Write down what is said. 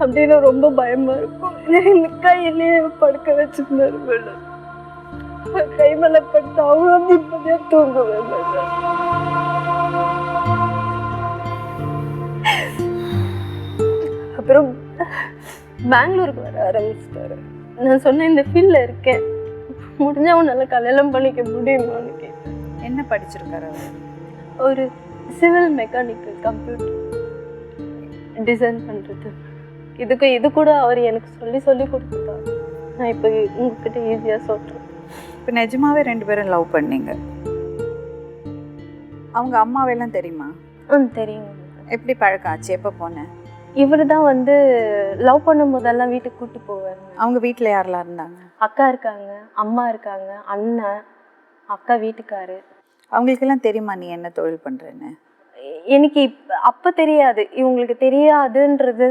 அப்படின்னு ரொம்ப பயமா இருக்கும். இந்த கையிலேயே படுக்க வச்சிருந்தாரு மேடம் கை மேல படுத்து அவ்வளோ நிம்மதியா தூங்குவேன் மேடம் அப்புறம் பெங்களூருக்கு வர ஆரம்பிச்சிட்டாரு. நான் சொன்னேன் இந்த ஃபீல்டில் இருக்கேன். முடிஞ்சா உன்னால கல்யாணம் பண்ணிக்க முடியுமான்னு கேட்டேன். என்ன படிச்சிருக்காரு அவர்? ஒரு சிவில் மெக்கானிக்கல் கம்ப்யூட்டர் டிசைன் பண்ணுறது இதுக்கு இது கூட அவர் எனக்கு சொல்லி சொல்லி கொடுத்துட்டாரு நான் இப்போ உங்ககிட்ட ஈஸியாக சொல்கிறேன் இப்போ நிஜமாவே ரெண்டு பேரும் லவ் பண்ணீங்க. அவங்க அம்மாவெல்லாம் தெரியுமா? ஆ தெரியுங்க எப்படி பழக்கம் ஆச்சு எப்போ போனேன் இவர் தான் வந்து லவ் பண்ணும் போதெல்லாம் வீட்டுக்கு கூட்டி போவார். அவங்க வீட்டில் யாரெல்லாம் இருந்தாங்க? அக்கா இருக்காங்க அம்மா இருக்காங்க அண்ணன் அக்கா வீட்டுக்காரு. அவங்களுக்கெல்லாம் தெரியுமா நீ என்ன தொழில் பண்ணுறேன்னு எனக்கு இப் அப்போ தெரியாது. இவங்களுக்கு தெரியாதுன்றது